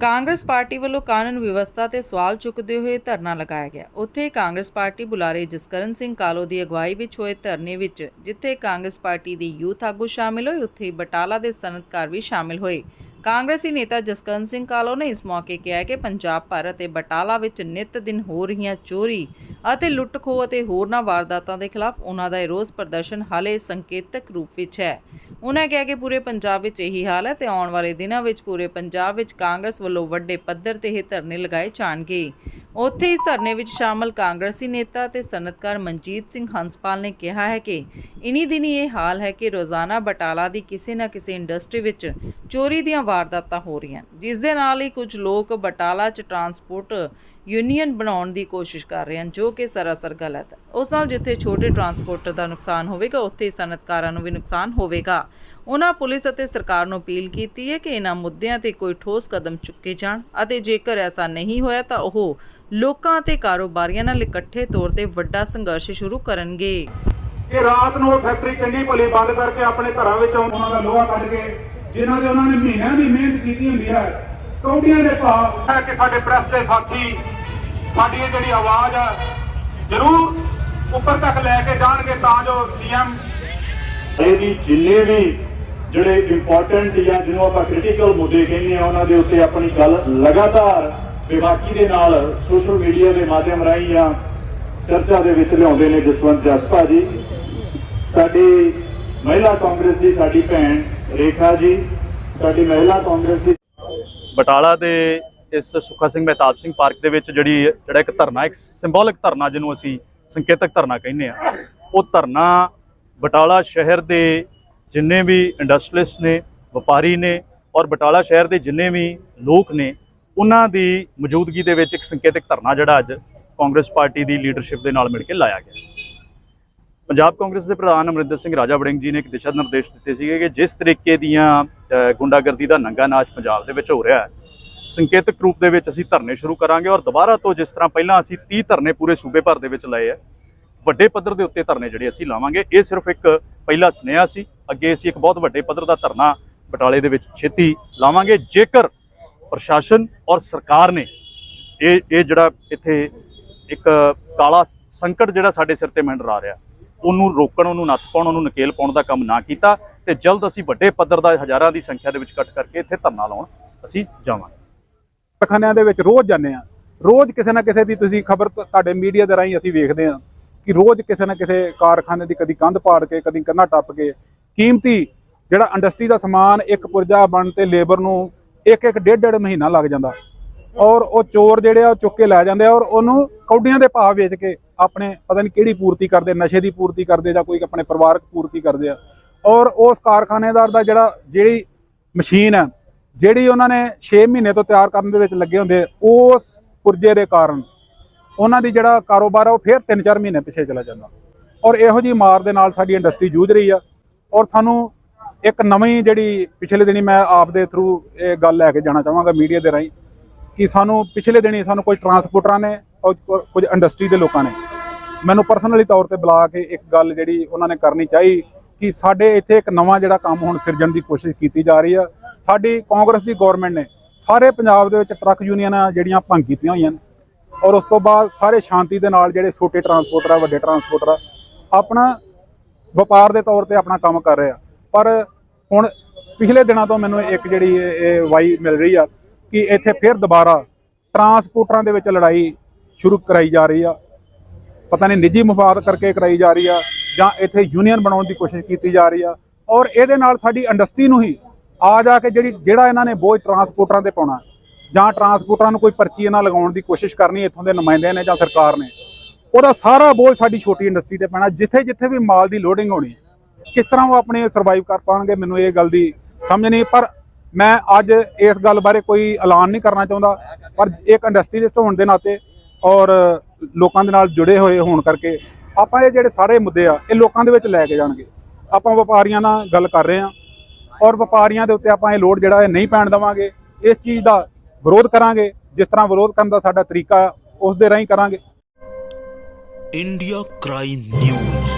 Congress party ਵੱਲੋਂ ਕਾਨੂੰਨ ਵਿਵਸਥਾ ਤੇ ਸਵਾਲ ਚੁੱਕਦੇ ਹੋਏ ਧਰਨਾ ਲਗਾਇਆ ਗਿਆ। ਉੱਥੇ ਕਾਂਗਰਸ ਪਾਰਟੀ ਬੁਲਾਰੇ ਜਸਕਰਨ ਸਿੰਘ ਕਾਲੋ ਦੀ ਅਗਵਾਈ ਵਿੱਚ ਹੋਏ ਧਰਨੇ ਵਿੱਚ, ਜਿੱਥੇ ਕਾਂਗਰਸ ਪਾਰਟੀ ਦੇ ਯੂਥ ਆਗੂ ਸ਼ਾਮਿਲ ਹੋਏ, ਉੱਥੇ ਬਟਾਲਾ ਦੇ ਸਨਅਤਕਾਰ ਵੀ ਸ਼ਾਮਿਲ ਹੋਏ। ਕਾਂਗਰਸੀ ਨੇਤਾ ਜਸਕਰਨ ਸਿੰਘ ਕਾਲੋ ਨੇ ਇਸ ਮੌਕੇ ਕਿਹਾ ਕਿ ਪੰਜਾਬ ਭਰ ਅਤੇ ਬਟਾਲਾ ਵਿੱਚ ਨਿਤ ਦਿਨ ਹੋ ਰਹੀਆਂ ਚੋਰੀ ਅਤੇ ਲੁੱਟ-ਖੋਹ ਅਤੇ ਹੋਰਨਾਂ ਵਾਰਦਾਤਾਂ ਦੇ ਖਿਲਾਫ ਉਹਨਾਂ ਦਾ ਇਹ ਰੋਸ ਪ੍ਰਦਰਸ਼ਨ ਹਾਲੇ ਸੰਕੇਤਕ ਰੂਪ ਵਿੱਚ ਹੈ। ਉਹਨਾਂ ਕਿਹਾ ਕਿ ਪੂਰੇ ਪੰਜਾਬ ਵਿੱਚ ਇਹੀ ਹਾਲ ਹੈ ਤੇ ਆਉਣ ਵਾਲੇ ਦਿਨਾਂ ਵਿੱਚ ਪੂਰੇ ਪੰਜਾਬ ਵਿੱਚ ਕਾਂਗਰਸ ਵੱਲੋਂ ਵੱਡੇ ਪੱਧਰ ਤੇ ਇਹ ਧਰਨੇ ਲਗਾਏ ਜਾਣਗੇ। ਉੱਥੇ ਇਸ ਧਰਨੇ ਵਿੱਚ ਸ਼ਾਮਲ ਕਾਂਗਰਸੀ ਨੇਤਾ ਤੇ ਸਨਅਤਕਾਰ ਮਨਜੀਤ ਸਿੰਘ ਹੰਸਪਾਲ ਨੇ ਕਿਹਾ ਹੈ ਕਿ ਇਨੀ ਦਿਨੀ ਇਹ ਹਾਲ ਹੈ ਕਿ ਰੋਜ਼ਾਨਾ ਬਟਾਲਾ ਦੀ ਕਿਸੇ ਨਾ ਕਿਸੇ ਇੰਡਸਟਰੀ ਵਿੱਚ ਚੋਰੀ ਦੀਆਂ ਵਾਰਦਾਤਾਂ ਹੋ ਰਹੀਆਂ ਹਨ, ਜਿਸ ਦੇ ਨਾਲ ਹੀ ਕੁਝ ਲੋਕ ਬਟਾਲਾ 'ਚ ਟਰਾਂਸਪੋਰਟ ਯੂਨੀਅਨ ਬਣਾਉਣ ਦੀ ਕੋਸ਼ਿਸ਼ ਕਰ ਰਹੇ ਹਨ, ਜੋ ਕਿ ਸਰਾਸਰ ਗਲਤ ਹੈ। ਉਸ ਨਾਲ ਜਿੱਥੇ ਛੋਟੇ ਟਰਾਂਸਪੋਰਟਰ ਦਾ ਨੁਕਸਾਨ ਹੋਵੇਗਾ, ਉੱਥੇ ਸਨਅਤਕਾਰਾਂ ਨੂੰ ਵੀ ਨੁਕਸਾਨ ਹੋਵੇਗਾ। ਉਹਨਾਂ ਪੁਲਿਸ ਅਤੇ ਸਰਕਾਰ ਨੂੰ ਅਪੀਲ ਕੀਤੀ ਹੈ ਕਿ ਇਹਨਾਂ ਮੁੱਦਿਆਂ ਤੇ ਕੋਈ ਠੋਸ ਕਦਮ ਚੁੱਕੇ ਜਾਣ ਅਤੇ ਜੇਕਰ ਐਸਾ ਨਹੀਂ ਹੋਇਆ ਤਾਂ ਉਹ ਲੋਕਾਂ ਅਤੇ ਕਾਰੋਬਾਰੀਆਂ ਨਾਲ ਇਕੱਠੇ ਤੌਰ ਤੇ ਵੱਡਾ ਸੰਘਰਸ਼ ਸ਼ੁਰੂ ਕਰਨਗੇ। ਕਿ ਰਾਤ ਨੂੰ ਉਹ ਫੈਕਟਰੀ ਚੰਗੀ ਭਲੀ ਬੰਦ ਕਰਕੇ ਆਪਣੇ ਘਰਾਂ ਵਿੱਚੋਂ ਉਹਨਾਂ ਦਾ ਲੋਹਾ ਕੱਢ ਕੇ, ਜਿਨ੍ਹਾਂ ਦੇ ਉਹਨਾਂ ਨੇ ਮਹੀਨਿਆਂ ਦੀ ਮਿਹਨਤ ਕੀਤੀ ਹੁੰਦੀ ਹੈ, ਕੌਡੀਆਂ ਦੇ ਭਾਅ ਹੈ ਕਿ ਸਾਡੇ ਪ੍ਰੈਸ ਦੇ ਸਾਥੀ ਸਾਡੀ ਇਹ ਜਿਹੜੀ ਆਵਾਜ਼ ਹੈ ਜ਼ਰੂਰ ਉੱਪਰ ਤੱਕ ਲੈ ਕੇ ਜਾਣਗੇ ਤਾਂ ਜੋ ਸੀਐਮ ਇਹਦੀ ਜਿੰਨੇ ਵੀ ਜਿਹੜੇ ਇੰਪੋਰਟੈਂਟ ਜਾਂ ਜਿਹਨੂੰ ਆਪਾਂ ਕ੍ਰਿਟੀਕਲ ਮੁੱਦੇ ਕਹਿੰਦੇ ਆ ਉਹਨਾਂ ਦੇ ਉੱਤੇ ਆਪਣੀ ਗੱਲ ਲਗਾਤਾਰ ਵਿਵਾਕੀ ਦੇ ਨਾਲ ਸੋਸ਼ਲ ਮੀਡੀਆ ਦੇ ਮਾਧਿਅਮ ਰਾਹੀਂ ਜਾਂ ਚਰਚਾ ਦੇ ਵਿੱਚ ਲਿਆਉਂਦੇ ਨੇ ਜਸਵੰਤ ਜਸਪਾ ਜੀ। ਸਾਡੀ ਮਹਿਲਾ ਕਾਂਗਰਸ ਦੀ ਸਾਡੀ ਭੈਣ ਰੇਖਾ ਜੀ ਸਾਡੀ ਮਹਿਲਾ ਕਾਂਗਰਸ ਦੀ ਬਟਾਲਾ ਦੇ ਇਸ ਸੁੱਖਾ ਸਿੰਘ ਮਹਿਤਾਬ ਸਿੰਘ ਪਾਰਕ ਦੇ ਵਿੱਚ ਜਿਹੜੀ ਜਿਹੜਾ ਇੱਕ ਧਰਨਾ, ਇੱਕ ਸਿੰਬੋਲਿਕ ਧਰਨਾ ਜਿਹਨੂੰ ਅਸੀਂ ਸੰਕੇਤਕ ਧਰਨਾ ਕਹਿੰਦੇ ਆ ਉਹ ਧਰਨਾ ਬਟਾਲਾ ਸ਼ਹਿਰ ਦੇ ਜਿੰਨੇ ਵੀ ਇੰਡਸਟਰੀਲਿਸਟ ਨੇ, ਵਪਾਰੀ ਨੇ ਔਰ ਬਟਾਲਾ ਸ਼ਹਿਰ ਦੇ ਜਿੰਨੇ ਵੀ ਲੋਕ ਨੇ, ਉਹਨਾਂ ਦੀ ਮੌਜੂਦਗੀ ਦੇ ਵਿੱਚ ਇੱਕ ਸੰਕੇਤਕ ਧਰਨਾ ਜਿਹੜਾ ਅੱਜ ਕਾਂਗਰਸ ਪਾਰਟੀ ਦੀ ਲੀਡਰਸ਼ਿਪ ਦੇ ਨਾਲ ਮਿਲ ਕੇ ਲਾਇਆ ਗਿਆ। ਪੰਜਾਬ ਕਾਂਗਰਸ ਦੇ ਪ੍ਰਧਾਨ ਅਮਰਿੰਦਰ ਸਿੰਘ ਰਾਜਾ ਵੜਿੰਗ ਜੀ ਨੇ ਇੱਕ ਦਿਸ਼ਾ ਨਿਰਦੇਸ਼ ਦਿੱਤੇ ਸੀਗੇ ਕਿ ਜਿਸ ਤਰੀਕੇ ਦੀਆਂ ਗੁੰਡਾਗਰਦੀ ਦਾ ਨੰਗਾ ਨਾਚ ਪੰਜਾਬ ਦੇ ਵਿੱਚ ਹੋ ਰਿਹਾ ਹੈ ਸੰਕੇਤਕ ਰੂਪ ਦੇ ਵਿੱਚ ਅਸੀਂ ਧਰਨੇ ਸ਼ੁਰੂ ਕਰਾਂਗੇ ਔਰ ਦੁਬਾਰਾ ਤੋਂ ਜਿਸ ਤਰ੍ਹਾਂ ਪਹਿਲਾਂ ਅਸੀਂ 30 ਧਰਨੇ ਪੂਰੇ ਸੂਬੇ ਭਰ ਦੇ ਵਿੱਚ ਲਏ ਆ, ਵੱਡੇ ਪੱਧਰ ਦੇ ਉੱਤੇ ਧਰਨੇ ਜਿਹੜੇ ਅਸੀਂ ਲਾਵਾਂਗੇ, ਇਹ ਸਿਰਫ ਇੱਕ ਪਹਿਲਾ ਸੁਨੇਹਾ ਸੀ। ਅੱਗੇ ਅਸੀਂ ਇੱਕ ਬਹੁਤ ਵੱਡੇ ਪੱਧਰ ਦਾ ਧਰਨਾ ਬਟਾਲੇ ਦੇ ਵਿੱਚ ਛੇਤੀ ਲਾਵਾਂਗੇ। ਜੇਕਰ ਪ੍ਰਸ਼ਾਸਨ ਔਰ ਸਰਕਾਰ ਨੇ ਇਹ ਇਹ ਜਿਹੜਾ ਇੱਥੇ ਇੱਕ ਕਾਲਾ ਸੰਕਟ ਜਿਹੜਾ ਸਾਡੇ ਸਿਰ ਤੇ ਮੰਡਰਾ ਰਿਹਾ, ਉਹਨੂੰ ਰੋਕਣ, ਉਹਨੂੰ ਨੱਥ ਪਾਉਣ, ਉਹਨੂੰ ਨਕੇਲ ਪਾਉਣ ਦਾ ਕੰਮ ਨਾ ਕੀਤਾ ਤੇ ਜਲਦ ਅਸੀਂ ਵੱਡੇ ਪੱਧਰ ਦਾ ਹਜ਼ਾਰਾਂ ਦੀ ਸੰਖਿਆ ਦੇ ਵਿੱਚ ਇਕੱਠ ਕਰਕੇ ਇੱਥੇ ਧਰਨਾ ਲਾਉਣ ਅਸੀਂ ਜਾਵਾਂਗੇ। ਕਾਰਖਾਨਿਆਂ ਦੇ ਵਿੱਚ ਰੋਜ਼ ਜਾਂਦੇ ਆ ਰੋਜ਼ ਕਿਸੇ ਨਾ ਕਿਸੇ ਦੀ ਤੁਸੀਂ ਖਬਰ ਤੁਹਾਡੇ ਮੀਡੀਆ ਦੇ ਰਾਹੀਂ ਅਸੀਂ ਵੇਖਦੇ ਆ ਕਿ ਰੋਜ਼ ਕਿਸੇ ਨਾ ਕਿਸੇ ਕਾਰਖਾਨੇ ਦੀ ਕਦੀ ਕੰਧ ਪਾੜ ਕੇ, ਕਦੀ ਕੰਧਾਂ ਟੱਪ ਕੇ ਕੀਮਤੀ ਜਿਹੜਾ ਇੰਡਸਟਰੀ ਦਾ ਸਮਾਨ ਇੱਕ ਪੁਰਜਾ ਬਣ ਤੇ ਲੇਬਰ ਨੂੰ ਇੱਕ ਇੱਕ ਡੇਢ ਡੇਢ ਮਹੀਨਾ ਲੱਗ ਜਾਂਦਾ। ਔਰ ਉਹ ਚੋਰ ਜਿਹੜੇ ਆ ਉਹ ਚੁੱਕ ਕੇ ਲੈ ਜਾਂਦੇ ਆ ਔਰ ਉਹਨੂੰ ਕੌਡੀਆਂ ਦੇ ਭਾਅ ਵੇਚ ਕੇ ਆਪਣੇ ਪਤਾ ਨਹੀਂ ਕਿਹੜੀ ਪੂਰਤੀ ਕਰਦੇ, ਨਸ਼ੇ ਦੀ ਪੂਰਤੀ ਕਰਦੇ ਜਾਂ ਕੋਈ ਆਪਣੇ ਪਰਿਵਾਰਕ ਪੂਰਤੀ ਕਰਦੇ ਆ। ਔਰ ਉਸ ਕਾਰਖਾਨੇਦਾਰ ਦਾ ਜਿਹੜਾ, ਜਿਹੜੀ ਮਸ਼ੀਨ ਹੈ ਜਿਹੜੀ ਉਹਨਾਂ ਨੇ 6 ਮਹੀਨੇ ਤੋਂ ਤਿਆਰ ਕਰਨ ਦੇ ਵਿੱਚ ਲੱਗੇ ਹੁੰਦੇ, ਉਸ ਪੁਰਜੇ ਦੇ ਕਾਰਨ ਉਹਨਾਂ ਦੀ ਜਿਹੜਾ ਕਾਰੋਬਾਰ ਆ ਉਹ ਫਿਰ 3-4 ਮਹੀਨੇ ਪਿੱਛੇ ਚਲਾ ਜਾਂਦਾ। ਔਰ ਇਹੋ ਜੀ ਮਾਰ ਦੇ ਨਾਲ ਸਾਡੀ ਇੰਡਸਟਰੀ ਜੂਝ ਰਹੀ ਆ। ਔਰ ਸਾਨੂੰ ਇੱਕ ਨਵੀਂ ਜਿਹੜੀ ਪਿਛਲੇ ਦਿਨੀ ਮੈਂ ਆਪ ਦੇ ਥਰੂ ਇਹ ਗੱਲ ਲੈ ਕੇ ਜਾਣਾ ਚਾਹਾਂਗਾ ਮੀਡੀਆ ਦੇ ਰਾਹੀਂ ਕਿ ਸਾਨੂੰ ਪਿਛਲੇ ਦਿਨੀ ਸਾਨੂੰ ਕੋਈ ਟਰਾਂਸਪੋਰਟਰਾਂ ਨੇ ਔਰ ਕੁਝ ਇੰਡਸਟਰੀ ਦੇ ਲੋਕਾਂ ਨੇ ਮੈਨੂੰ ਪਰਸਨਲੀ ਤੌਰ ਤੇ ਬੁਲਾ ਕੇ ਇੱਕ ਗੱਲ ਜਿਹੜੀ ਉਹਨਾਂ ਨੇ ਕਰਨੀ ਚਾਹੀ ਕਿ ਸਾਡੇ ਇੱਥੇ ਇੱਕ ਨਵਾਂ ਜਿਹੜਾ ਕੰਮ ਹੁਣ ਸਿਰਜਣ ਦੀ ਕੋਸ਼ਿਸ਼ ਕੀਤੀ ਜਾ ਰਹੀ ਆ। ਸਾਡੀ ਕਾਂਗਰਸ ਦੀ ਗਵਰਨਮੈਂਟ ਨੇ ਸਾਰੇ ਪੰਜਾਬ ਦੇ ਵਿੱਚ ਟਰੱਕ ਯੂਨੀਅਨਾਂ ਜਿਹੜੀਆਂ ਭੰਗ ਕੀਤੀਆਂ ਹੋਈਆਂ ਨੇ। ਔਰ ਉਸ ਤੋਂ ਬਾਅਦ ਸਾਰੇ ਸ਼ਾਂਤੀ ਦੇ ਨਾਲ ਜਿਹੜੇ ਛੋਟੇ ਟਰਾਂਸਪੋਰਟਰ ਆ, ਵੱਡੇ ਟਰਾਂਸਪੋਰਟਰ ਆ, ਆਪਣਾ ਵਪਾਰ ਦੇ ਤੌਰ ਤੇ ਆਪਣਾ ਕੰਮ ਕਰ ਰਹੇ ਆ। ਪਰ ਹੁਣ ਪਿਛਲੇ ਦਿਨਾਂ ਤੋਂ ਮੈਨੂੰ ਇੱਕ ਜਿਹੜੀ ਇਹ ਵਾਈ ਮਿਲ ਰਹੀ ਆ ਕਿ ਇੱਥੇ ਫਿਰ ਦੁਬਾਰਾ ਟਰਾਂਸਪੋਰਟਰਾਂ ਦੇ ਵਿੱਚ ਲੜਾਈ ਸ਼ੁਰੂ ਕਰਾਈ ਜਾ ਰਹੀ ਆ। ਪਤਾ ਨਹੀਂ ਨਿੱਜੀ ਮਫਾਦ ਕਰਕੇ ਕਰਾਈ ਜਾ ਰਹੀ ਆ ਜਾਂ ਇੱਥੇ ਯੂਨੀਅਨ ਬਣਾਉਣ ਦੀ ਕੋਸ਼ਿਸ਼ ਕੀਤੀ ਜਾ ਰਹੀ ਆ। ਔਰ ਇਹਦੇ ਨਾਲ ਸਾਡੀ ਇੰਡਸਟਰੀ ਨੂੰ ਹੀ ਆ ਜਾ ਕੇ ਜਿਹੜੀ ਜਿਹੜਾ ਇਹਨਾਂ ਨੇ ਬੋਝ ਟਰਾਂਸਪੋਰਟਰਾਂ ਤੇ ਪਾਉਣਾ, ਜਾਂ ਟਰਾਂਸਪੋਰਟਰਾਂ ਨੂੰ ਕੋਈ ਪਰਚੀ ਇਹਨਾਂ ਲਗਾਉਣ ਦੀ ਕੋਸ਼ਿਸ਼ ਕਰਨੀ ਇੱਥੋਂ ਦੇ ਨੁਮਾਇੰਦਿਆਂ ਨੇ ਜਾਂ ਸਰਕਾਰ ਨੇ, ਉਹਦਾ ਸਾਰਾ ਬੋਝ ਸਾਡੀ ਛੋਟੀ ਇੰਡਸਟਰੀ ਤੇ ਪੈਣਾ, ਜਿੱਥੇ ਜਿੱਥੇ ਵੀ ਮਾਲ ਦੀ ਲੋਡਿੰਗ ਹੋਣੀ, ਕਿਸ ਤਰ੍ਹਾਂ ਉਹ ਆਪਣੇ ਸਰਵਾਈਵ ਕਰ ਪਾਉਣਗੇ ਮੈਨੂੰ ਇਹ ਗੱਲ ਦੀ ਸਮਝ ਨਹੀਂ, ਪਰ ਮੈਂ ਅੱਜ ਇਸ ਗੱਲ ਬਾਰੇ ਕੋਈ ਐਲਾਨ ਨਹੀਂ ਕਰਨਾ ਚਾਹੁੰਦਾ, ਪਰ ਇੱਕ ਇੰਡਸਟਰੀਲਿਸਟ ਹੋਣ ਦੇ ਨਾਤੇ ਔਰ ਲੋਕਾਂ ਦੇ ਨਾਲ ਜੁੜੇ ਹੋਏ ਹੋਣ ਕਰਕੇ ਆਪਾਂ ਇਹ ਜਿਹੜੇ ਸਾਰੇ ਮੁੱਦੇ ਆ, ਇਹ ਲੋਕਾਂ ਦੇ ਵਿੱਚ ਲੈ ਕੇ ਜਾਣਗੇ। ਆਪਾਂ ਵਪਾਰੀਆਂ ਨਾਲ ਗੱਲ ਕਰ ਰਹੇ ਹਾਂ ਔਰ ਵਪਾਰੀਆਂ ਦੇ ਉੱਤੇ ਆਪਾਂ ਇਹ ਲੋਡ ਜਿਹੜਾ ਹੈ ਨਹੀਂ ਪੈਣ ਦੇਵਾਂਗੇ ਇਸ ਚੀਜ਼ ਦਾ ਵਿਰੋਧ ਕਰਾਂਗੇ ਜਿਸ ਤਰ੍ਹਾਂ ਵਿਰੋਧ ਕਰਨ ਦਾ ਸਾਡਾ ਤਰੀਕਾ ਉਸ ਦੇ ਰਾਹੀਂ ਕਰਾਂਗੇ इंडिया क्राइम न्यूज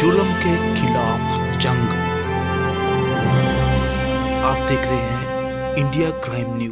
जुल्म के खिलाफ जंग आप देख रहे हैं इंडिया क्राइम न्यूज